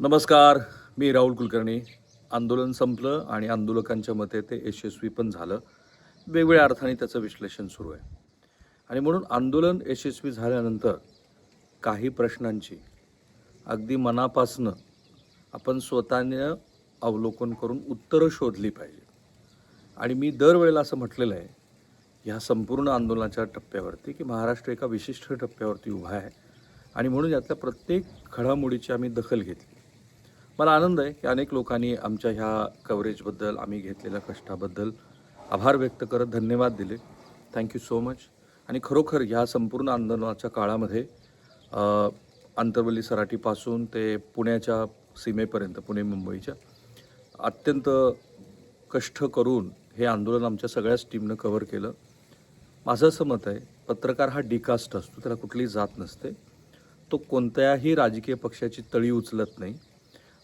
नमस्कार मी राहुल कुलकर्णी. आंदोलन संपलं आणि आंदोलकांच्या मते ते यशस्वी पण झालं. वेगवेगळ्या अर्थाने त्याचं विश्लेषण सुरू आहे. आणि म्हणून आंदोलन यशस्वी झाल्यानंतर काही प्रश्नांची अगदी मनापासनं आपण स्वतःनं अवलोकन करून उत्तरं शोधली पाहिजे. आणि मी दरवेळेला असं म्हटलेलं आहे ह्या संपूर्ण आंदोलनाच्या टप्प्यावरती की महाराष्ट्र एका विशिष्ट टप्प्यावरती उभा आहे. आणि म्हणून यातल्या प्रत्येक घडामोडीची आम्ही दखल घेतली. मला आनंद आहे की अनेक लोकांनी आमच्या ह्या कव्हरेजबद्दल आम्ही घेतलेल्या कष्टाबद्दल आभार व्यक्त करत धन्यवाद दिले. थँक्यू सो मच आणि खरोखर ह्या संपूर्ण आंदोलनाच्या काळामध्ये आंतरवली सराटीपासून ते पुण्याच्या सीमेपर्यंत पुणे मुंबईच्या अत्यंत कष्ट करून हे आंदोलन आमच्या सगळ्याच टीमनं कव्हर केलं. माझं असं मत आहे पत्रकार हा डिकास्ट असतो त्याला कुठलीही जात नसते. तो कोणत्याही राजकीय पक्षाची तळी उचलत नाही.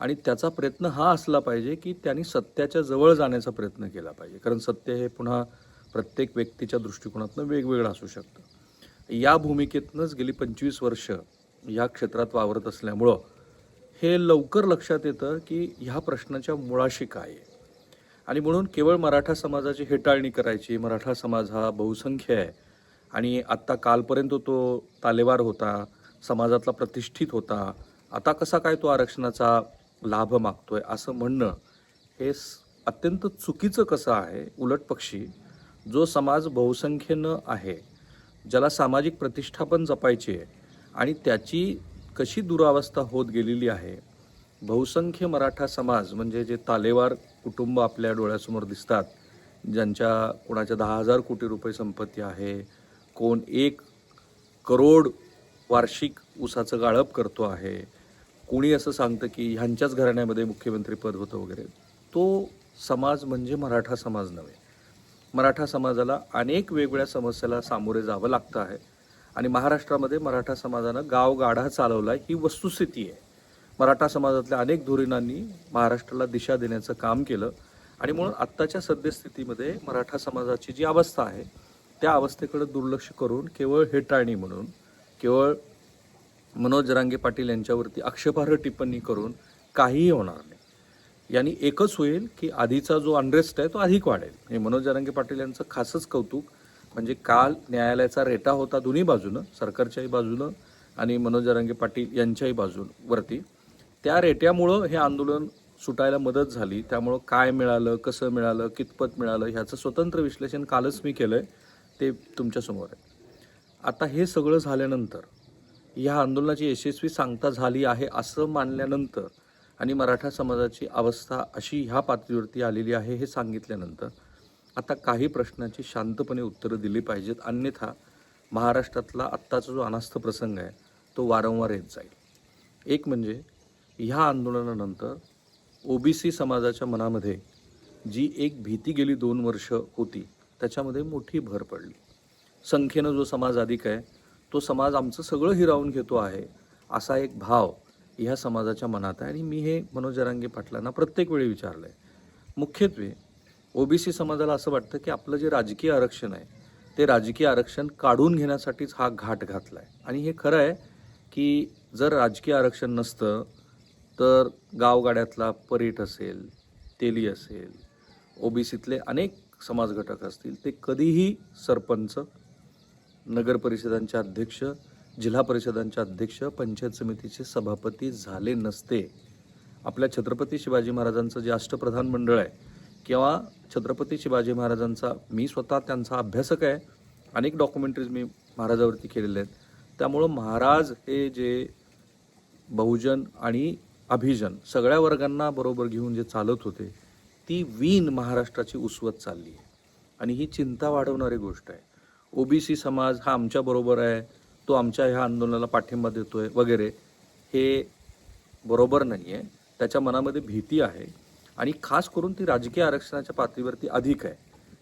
आणि त्याचा प्रयत्न हा असला पाहिजे की त्यांनी सत्याच्या जवळ जाण्याचा प्रयत्न केला पाहिजे. कारण सत्य हे पुन्हा प्रत्येक व्यक्तीच्या दृष्टिकोनातनं वेगवेगळं असू शकतं. या भूमिकेतनंच गेली पंचवीस वर्ष या क्षेत्रात वावरत असल्यामुळं हे लवकर लक्षात येतं की ह्या प्रश्नाच्या मुळाशी काय आहे. आणि म्हणून केवळ मराठा समाजाची हेटाळणी करायची मराठा समाज हा बहुसंख्य आहे. आणि आत्ता कालपर्यंत तो तालेवार होता समाजातला प्रतिष्ठित होता. आता कसा काय तो आरक्षणाचा लाभ मागतोय असं म्हणणं हे अत्यंत चुकीचं कसं आहे उलट पक्षी जो समाज बहुसंख्येनं आहे ज्याला सामाजिक प्रतिष्ठा पण जपायची आहे आणि त्याची कशी दुरावस्था होत गेलेली आहे बहुसंख्य मराठा समाज म्हणजे जे तालेवार कुटुंब आपल्या डोळ्यासमोर दिसतात ज्यांच्या कोणाच्या दहा हजार कोटी रुपये संपत्ती आहे कोण एक करोड वार्षिक ऊसाचं गाळप करतो आहे कोणी असं सांगतं की ह्यांच्याच घराण्यामध्ये मुख्यमंत्रीपद होतं वगैरे? तो समाज म्हणजे मराठा समाज नव्हे. मराठा समाजाला अनेक वेगवेगळ्या समस्याला सामोरे जावं लागतं आहे. आणि महाराष्ट्रामध्ये मराठा समाजानं गावगाडा चालवला ही वस्तुस्थिती आहे. मराठा समाजातल्या अनेक धुरीणांनी महाराष्ट्राला दिशा देण्याचं काम केलं. आणि म्हणून आत्ताच्या सद्यस्थितीमध्ये मराठा समाजाची जी अवस्था आहे त्या अवस्थेकडे दुर्लक्ष करून केवळ हेटाळणी म्हणून केवळ मनोज जरांगे पाटील यांच्यावरती आक्षेपार्ह टिप्पणी करून काहीही होणार नाही. यांनी एकच होईल की आधीचा जो अनरेस्ट आहे तो अधिक वाढेल. हे मनोज जरांगे पाटील यांचं खासच कौतुक म्हणजे काल न्यायालयाचा रेटा होता दोन्ही बाजूनं सरकारच्याही बाजूनं आणि मनोज जरांगे पाटील यांच्याही बाजूवरती. त्या रेट्यामुळं हे आंदोलन सुटायला मदत झाली. त्यामुळं काय मिळालं कसं मिळालं कितपत मिळालं ह्याचं स्वतंत्र विश्लेषण कालच मी केलं आहे ते तुमच्यासमोर आहे. आता हे सगळं झाल्यानंतर या आंदोलनाची यशस्वी सांगता झाली आहे असं मानल्यानंतर आणि मराठा समाजाची अवस्था अशी ह्या पातळीवरती आलेली आहे हे सांगितल्यानंतर आता काही प्रश्नाची शांतपणे उत्तरं दिली पाहिजेत. अन्यथा महाराष्ट्रातला आत्ताचा जो अनास्थ प्रसंग आहे तो वारंवार येत जाईल. एक म्हणजे ह्या आंदोलनानंतर ओबीसी समाजाच्या मनामध्ये जी एक भीती गेली दोन वर्ष होती त्याच्यामध्ये मोठी भर पडली. संख्येनं जो समाज अधिक आहे तो समाज आमचं सगळं हिरावून घेतो आहे असा एक भाव ह्या समाजाच्या मनात आहे. आणि मी हे मनोज जरांगे पाटलांना प्रत्येक वेळी विचारलं आहे मुख्यत्वे ओबीसी समाजाला असं वाटतं की आपलं जे राजकीय आरक्षण आहे ते राजकीय आरक्षण काढून घेण्यासाठीच हा घाट घातला आहे आणि हे खरं आहे की जर राजकीय आरक्षण नसतं तर गावगाड्यातला परेट असेल तेली असेल ओबीसीतले अनेक समाज घटक असतील ते कधीही सरपंच नगर परिषदांचे अध्यक्ष जिल्हा परिषदांचे अध्यक्ष पंचायत समितीचे सभापती झाले नसते. आपल्या छत्रपती शिवाजी महाराजांचं जे अष्टप्रधान मंडळ आहे किंवा छत्रपती शिवाजी महाराजांचा मी स्वतः त्यांचा अभ्यासक आहे. अनेक डॉक्युमेंटरीज मी महाराजावरती केलेले आहेत. त्यामुळं महाराज हे जे बहुजन आणि अभिजन सगळ्या वर्गांना बरोबर घेऊन जे चालत होते ती वीण महाराष्ट्राची उसवत चालली आहे. आणि ही चिंता वाढवणारी गोष्ट आहे. ओबीसी समाज हा आमच्या बरोबर आहे तो आमच्या ह्या आंदोलनाला पाठिंबा देतोय वगैरे हे बरोबर नाही आहे त्याच्या मनामध्ये भीती आहे आणि खास करून ती राजकीय आरक्षणाच्या पातळीवरती अधिक आहे.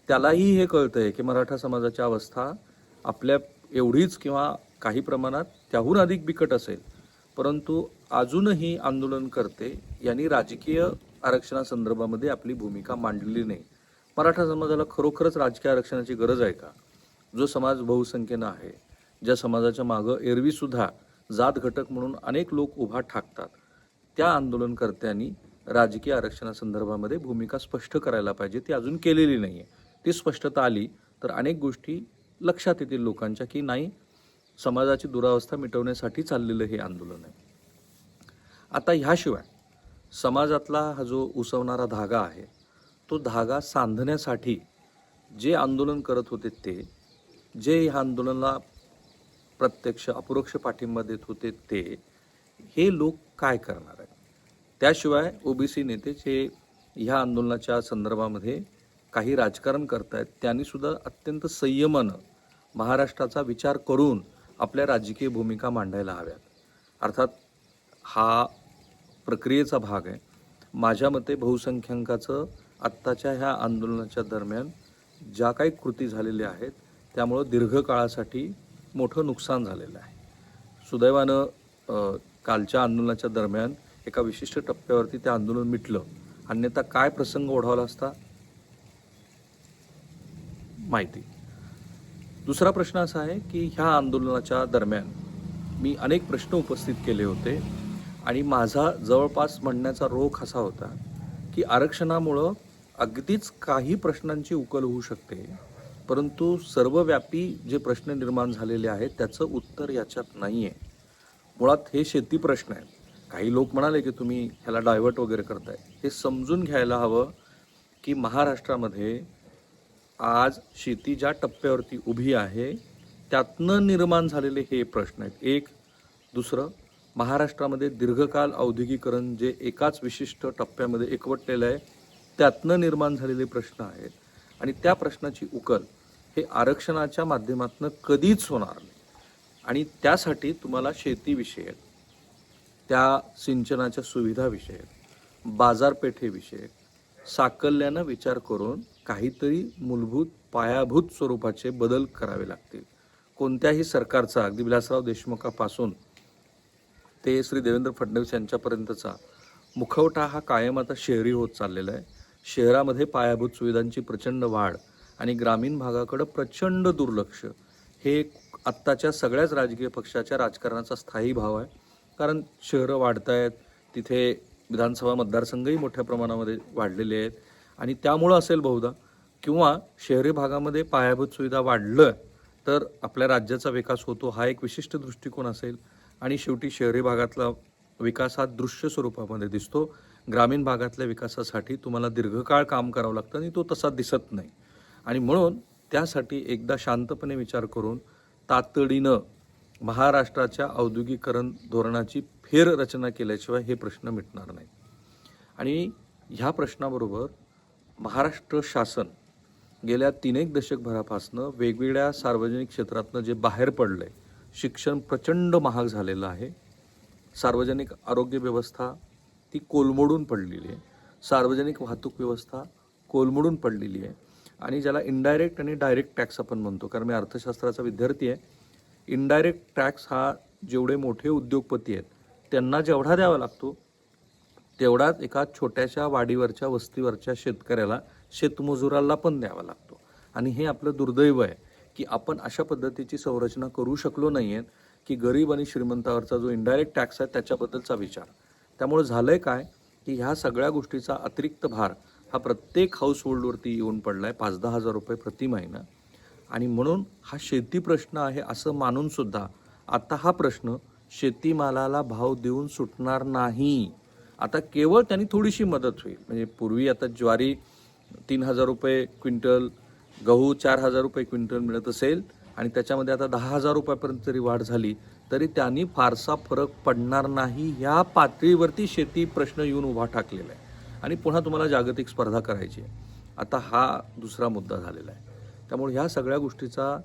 त्यालाही हे कळतं आहे की मराठा समाजाची अवस्था आपल्या एवढीच किंवा काही प्रमाणात त्याहून अधिक बिकट असेल. परंतु अजूनही आंदोलन करते यांनी राजकीय आरक्षणासंदर्भामध्ये आपली भूमिका मांडलेली नाही. मराठा समाजाला खरोखरच राजकीय आरक्षणाची गरज आहे का? जो समाज बहुसंख्येनं आहे ज्या समाजाच्या मागं एरवीसुद्धा जात घटक म्हणून अनेक लोक उभा ठाकतात त्या आंदोलनकर्त्यांनी राजकीय आरक्षणासंदर्भामध्ये भूमिका स्पष्ट करायला पाहिजे ती अजून केलेली नाही आहे ती स्पष्टता आली तर अनेक गोष्टी लक्षात येतील लोकांच्या की नाही समाजाची दुरावस्था मिटवण्यासाठी चाललेलं हे आंदोलन आहे. आता ह्याशिवाय समाजातला हा जो उसवणारा धागा आहे तो धागा सांधण्यासाठी जे आंदोलन करत होते ते जे ह्या आंदोलनाला प्रत्यक्ष अपरोक्ष पाठिंबा देत होते ते हे लोक काय करणार आहेत? त्याशिवाय ओबीसी नेते जे ह्या आंदोलनाच्या संदर्भामध्ये काही राजकारण करतायत त्यांनी सुद्धा अत्यंत संयमानं महाराष्ट्राचा विचार करून आपल्या राजकीय भूमिका मांडायला हव्यात. अर्थात हा प्रक्रियेचा भाग आहे. माझ्या मते बहुसंख्यांकाचं आत्ताच्या ह्या आंदोलनाच्या दरम्यान ज्या काही कृती झालेल्या आहेत त्यामुळं दीर्घकाळासाठी मोठं नुकसान झालेलं आहे. सुदैवानं कालच्या आंदोलनाच्या दरम्यान एका विशिष्ट टप्प्यावरती ते आंदोलन मिटलं. अन्यथा काय प्रसंग ओढावला असता? माहिती. दुसरा प्रश्न असा आहे की ह्या आंदोलनाच्या दरम्यान मी अनेक प्रश्न उपस्थित केले होते आणि माझा जवळपास म्हणण्याचा रोख असा होता की आरक्षणामुळं अगदीच काही प्रश्नांची उकल होऊ शकते परंतु सर्वव्यापी जे प्रश्न निर्माण झालेले आहेत त्याचं उत्तर याच्यात नाही आहे मुळात हे शेती प्रश्न आहेत. काही लोक म्हणाले की तुम्ही ह्याला डायव्हर्ट वगैरे करताय. हे समजून घ्यायला हवं की महाराष्ट्रामध्ये आज शेती ज्या टप्प्यावरती उभी आहे त्यातनं निर्माण झालेले हे प्रश्न आहेत. एक. दुसरं महाराष्ट्रामध्ये दीर्घकाल औद्योगिकरण जे एकाच विशिष्ट टप्प्यामध्ये एकवटलेलं आहे त्यातनं निर्माण झालेले प्रश्न आहेत. आणि त्या प्रश्नाची उकल हे आरक्षणाच्या माध्यमातून कधीच होणार नाही. आणि त्यासाठी तुम्हाला शेतीविषयक त्या सिंचनाच्या सुविधाविषयक बाजारपेठेविषयक साकल्यानं विचार करून काहीतरी मूलभूत पायाभूत स्वरूपाचे बदल करावे लागतील. कोणत्याही सरकारचा अगदी विलासराव देशमुखापासून ते श्री देवेंद्र फडणवीस यांच्यापर्यंतचा मुखवटा हा कायम आता शहरी होत चाललेला आहे. शहरामध्ये पायाभूत सुविधांची प्रचंड वाढ आणि ग्रामीण भागाकडं प्रचंड दुर्लक्ष. हे आत्ताच्या सगळ्याच राजकीय पक्षाच्या राजकारणाचा स्थायी भाव आहे. कारण शहरं वाढत आहेत तिथे विधानसभा मतदारसंघही मोठ्या प्रमाणामध्ये वाढलेले आहेत. आणि त्यामुळं असेल बहुधा. किंवा शहरी भागामध्ये पायाभूत सुविधा वाढलं तर आपल्या राज्याचा विकास होतो हा एक विशिष्ट दृष्टिकोन असेल. आणि शेवटी शहरी भागातला विकास हा दृश्य स्वरूपामध्ये दिसतो. ग्रामीण भागातल्या विकासासाठी तुम्हाला दीर्घकाळ काम करावं लागतं आणि तो तसा दिसत नाही. आणि म्हणून त्यासाठी एकदा शांतपणे विचार करून तातडीनं महाराष्ट्राच्या औद्योगिकरण धोरणाची फेररचना केल्याशिवाय हे प्रश्न मिटणार नाही. आणि ह्या प्रश्नाबरोबर महाराष्ट्र शासन गेल्या तीन एक दशकभरापासनं वेगवेगळ्या सार्वजनिक क्षेत्रातनं जे बाहेर पडलं आहे शिक्षण प्रचंड महाग झालेलं आहे. सार्वजनिक आरोग्य व्यवस्था ती कोलमडून पडलेली आहे. सार्वजनिक वाहतूक व्यवस्था कोलमडून पडलेली आहे. आणि ज्याला इनडायरेक्ट आणि डायरेक्ट टॅक्स आपण म्हणतो. कारण मी अर्थशास्त्राचा विद्यार्थी आहे. इनडायरेक्ट टॅक्स हा जेवढे मोठे उद्योगपती आहेत त्यांना जेवढा द्यावा लागतो तेवढाच एका छोट्याशा वाडीवरच्या वस्तीवरच्या शेतकऱ्याला शेतमजुराला पण द्यावा लागतो. आणि हे आपलं दुर्दैव आहे की आपण अशा पद्धतीची संरचना करू शकलो नाही आहेत की गरीब आणि श्रीमंतावरचा जो इनडायरेक्ट टॅक्स आहे त्याच्याबद्दलचा विचार. त्यामुळे झालं आहे काय की ह्या सगळ्या गोष्टीचा अतिरिक्त भार हा प्रत्येक हाऊस होल्डवरती येऊन पडला आहे पाच दहा हजार रुपये प्रति महिना. आणि म्हणून हा शेती प्रश्न आहे असं मानूनसुद्धा आता हा प्रश्न शेतीमालाला भाव देऊन सुटणार नाही. आता केवळ त्यांनी थोडीशी मदत होईल. म्हणजे पूर्वी आता ज्वारी तीन हजार रुपये क्विंटल गहू चार हजार रुपये क्विंटल मिळत असेल आणि त्याच्यामध्ये आता दहा हजार रुपयापर्यंत जरी वाढ झाली तरी त्यांनी फारसा फरक पडणार नाही. या पातळीवरती शेती प्रश्न येऊन उभा टाकलेला आहे. आणि पुन्हा तुम्हाला जागतिक स्पर्धा करायची आहे. आता हा दुसरा मुद्दा झालेला आहे. त्यामुळे ह्या सगळ्या गोष्टीचा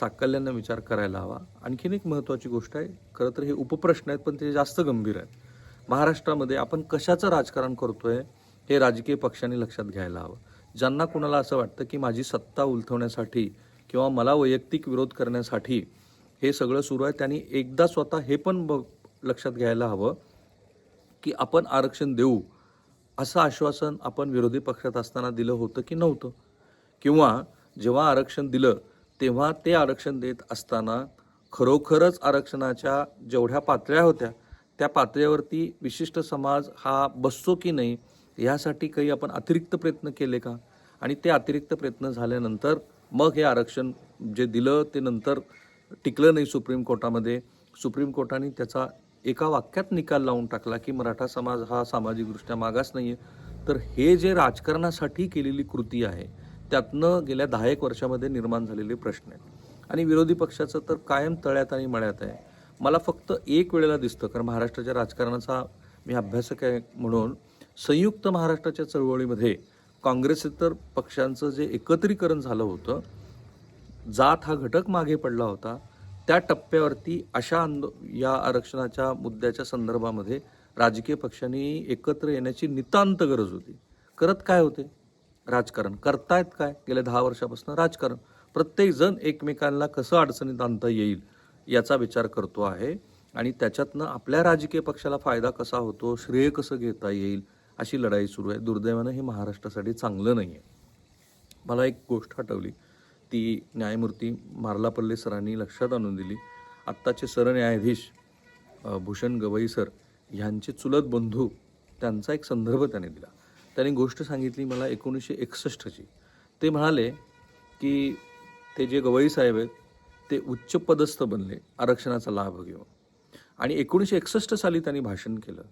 साकल्यानं विचार करायला हवा. आणखीन एक महत्त्वाची गोष्ट आहे खरं तर हे उपप्रश्न आहेत पण ते जास्त गंभीर आहेत. महाराष्ट्रामध्ये आपण कशाचं राजकारण करतोय हे राजकीय पक्षांनी लक्षात घ्यायला हवं. ज्यांना कुणाला असं वाटतं की माझी सत्ता उलथवण्यासाठी किंवा मला वैयक्तिक विरोध करण्यासाठी हे सगळं सुरू आहे त्यांनी एकदा स्वतः हे पण बघ लक्षात घ्यायला हवं की आपण आरक्षण देऊ असं आश्वासन आपण विरोधी पक्षात असताना दिलं होतं की नव्हतं? किंवा जेव्हा आरक्षण दिलं तेव्हा ते आरक्षण देत असताना खरोखरच आरक्षणाच्या जेवढ्या पातळ्या होत्या त्या पातळीवरती विशिष्ट समाज हा बसतो की नाही यासाठी काही आपण अतिरिक्त प्रयत्न केले का? आणि ते अतिरिक्त प्रयत्न झाल्यानंतर मग हे आरक्षण जे दिलं ते नंतर टिकलं नाही सुप्रीम कोर्टामध्ये. सुप्रीम कोर्टाने त्याचा एका वाक्यात निकाल लावून टाकला की मराठा समाज हा सामाजिकदृष्ट्या मागास नाही आहे तर हे जे राजकारणासाठी केलेली कृती आहे त्यातनं गेल्या दहा एक वर्षामध्ये निर्माण झालेले प्रश्न आहेत. आणि विरोधी पक्षाचं तर कायम तळ्यात आणि मळ्यात आहे. मला फक्त एक वेळेला दिसतं कारण महाराष्ट्राच्या राजकारणाचा मी अभ्यासक आहे म्हणून संयुक्त महाराष्ट्राच्या चळवळीमध्ये काँग्रेस इतर पक्षांचं जे एकत्रीकरण झालं होतं जात हा घटक मागे पडला होता. त्या टप्प्यावरती अशा आंदो या आरक्षणाच्या मुद्द्याच्या संदर्भामध्ये राजकीय पक्षांनी एकत्र येण्याची नितांत गरज होती. करत काय होते? राजकारण. करतायत काय? गेल्या दहा वर्षापासून राजकारण. प्रत्येकजण एकमेकांना कसं अडचणीत आणता येईल याचा विचार करतो आहे आणि त्याच्यातनं आपल्या राजकीय पक्षाला फायदा कसा होतो? श्रेय कसं घेता येईल? अशी लढाई सुरू आहे. दुर्दैवानं हे महाराष्ट्रासाठी चांगलं नाही आहे मला एक गोष्ट आठवली. ती न्यायमूर्ती मार्लापल्ले सरांनी लक्षात आणून दिली. आत्ताचे सरन्यायाधीश भूषण गवई सर ह्यांचे चुलत बंधू त्यांचा एक संदर्भ त्याने दिला. त्यांनी गोष्ट सांगितली मला एकोणीसशे एकसष्टची. ते म्हणाले की ते जे गवई साहेब आहेत ते उच्च पदस्थ बनले आरक्षणाचा लाभ घेऊन. आणि एकोणीसशे एकसष्ट साली त्यांनी भाषण केलं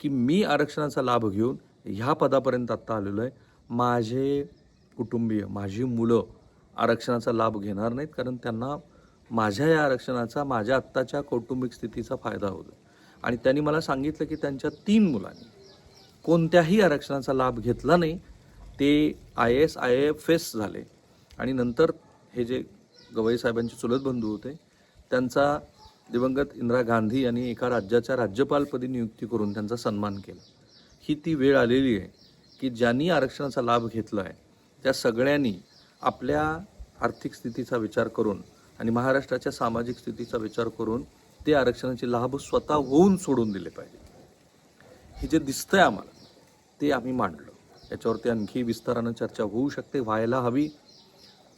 की मी आरक्षणाचा लाभ घेऊन ह्या पदापर्यंत आत्ता आलेलो आहे. माझे कुटुंबीय माझी मुलं आरक्षणाचा लाभ घेणार नाहीत कारण त्यांना माझ्या या आरक्षणाचा माझ्या आत्ताच्या कौटुंबिक स्थितीचा फायदा होतो. आणि त्यांनी मला सांगितलं की त्यांच्या तीन मुलांनी कोणत्याही आरक्षणाचा लाभ घेतला नाही. ते I S I F S झाले. आणि नंतर हे जे गवई साहेबांचे चुलत बंधू होते त्यांचा दिवंगत इंदिरा गांधी यांनी एका राज्याच्या राज्यपालपदी नियुक्ती करून त्यांचा सन्मान केला. ही ती वेळ आलेली आहे की ज्यांनी आरक्षणाचा लाभ घेतला आहे त्या सगळ्यांनी आपल्या आर्थिक स्थितीचा विचार करून आणि महाराष्ट्राच्या सामाजिक स्थितीचा विचार करून ते आरक्षणाचे लाभ स्वतः होऊन सोडून दिले पाहिजे. हे जे दिसतंय आम्हाला ते आम्ही मांडलं. याच्यावरती आणखी विस्तारानं चर्चा होऊ शकते व्हायला हवी.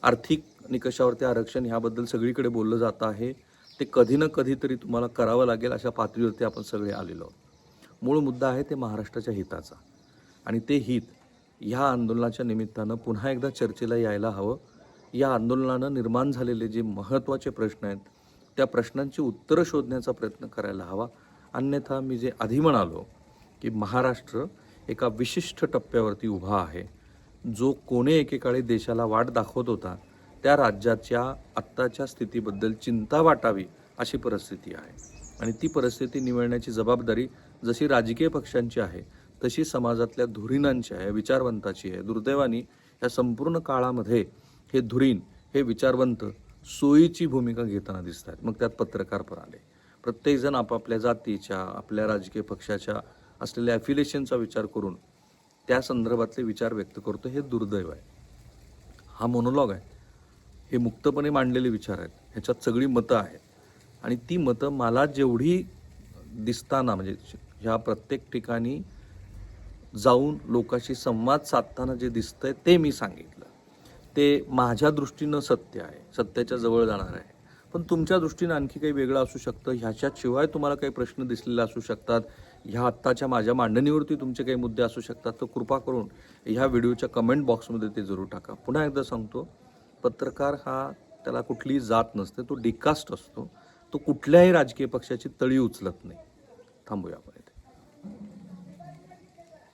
आर्थिक निकषावरती आरक्षण ह्याबद्दल सगळीकडे बोललं जातं आहे. ते कधी ना कधीतरी तुम्हाला करावं लागेल अशा पातळीवरती आपण सगळे आलेलो आहोत. मूळ मुद्दा आहे ते महाराष्ट्राच्या हिताचा. आणि ते हित ह्या आंदोलनाच्या निमित्तानं पुन्हा एकदा चर्चेला यायला हवं. या आंदोलनानं निर्माण झालेले जे महत्त्वाचे प्रश्न आहेत त्या प्रश्नांची उत्तरं शोधण्याचा प्रयत्न करायला हवा. अन्यथा मी जे आधी म्हणालो की महाराष्ट्र एका विशिष्ट टप्प्यावरती उभा आहे. जो कोणे एकेकाळी देशाला वाट दाखवत होता त्या राज्याच्या आत्ताच्या स्थितीबद्दल चिंता वाटावी अशी परिस्थिती आहे. आणि ती परिस्थिती निवडण्याची जबाबदारी जशी राजकीय पक्षांची आहे तशी समाजातल्या धुरीणांची आहे विचारवंताची आहे. दुर्दैवानी या संपूर्ण काळामध्ये हे धुरीण हे विचारवंत सोयीची भूमिका घेताना दिसत आहेत मग त्यात पत्रकार पण आले. प्रत्येकजण आपापल्या जातीच्या आपल्या राजकीय पक्षाच्या असलेल्या ॲफिलेशनचा विचार करून त्या संदर्भातले विचार व्यक्त करतो. हे दुर्दैव आहे. हा मोनोलॉग आहे. हे मुक्तपणे मांडलेले विचार आहेत. ह्याच्यात सगळी मतं आहेत. आणि ती मतं मला जेवढी दिसताना म्हणजे ह्या प्रत्येक ठिकाणी जाऊन लोकांशी संवाद साधताना जे दिसतंय ते मी सांगितलं. ते माझ्या दृष्टीनं सत्य आहे. सत्याच्या जवळ जाणार आहे. पण तुमच्या दृष्टीनं आणखी काही वेगळं असू शकतं? ह्याच्याशिवाय तुम्हाला काही प्रश्न दिसलेले असू शकतात. ह्या आत्ताच्या माझ्या मांडणीवरती तुमचे काही मुद्दे असू शकतात. तर कृपा करून ह्या व्हिडिओच्या कमेंट बॉक्समध्ये ते जरूर टाका. पुन्हा एकदा सांगतो पत्रकार हा त्याला कुठलीही जात नसते. तो डिकास्ट असतो. तो कुठल्याही राजकीय पक्षाची तळी उचलत नाही. थांबूया आपण.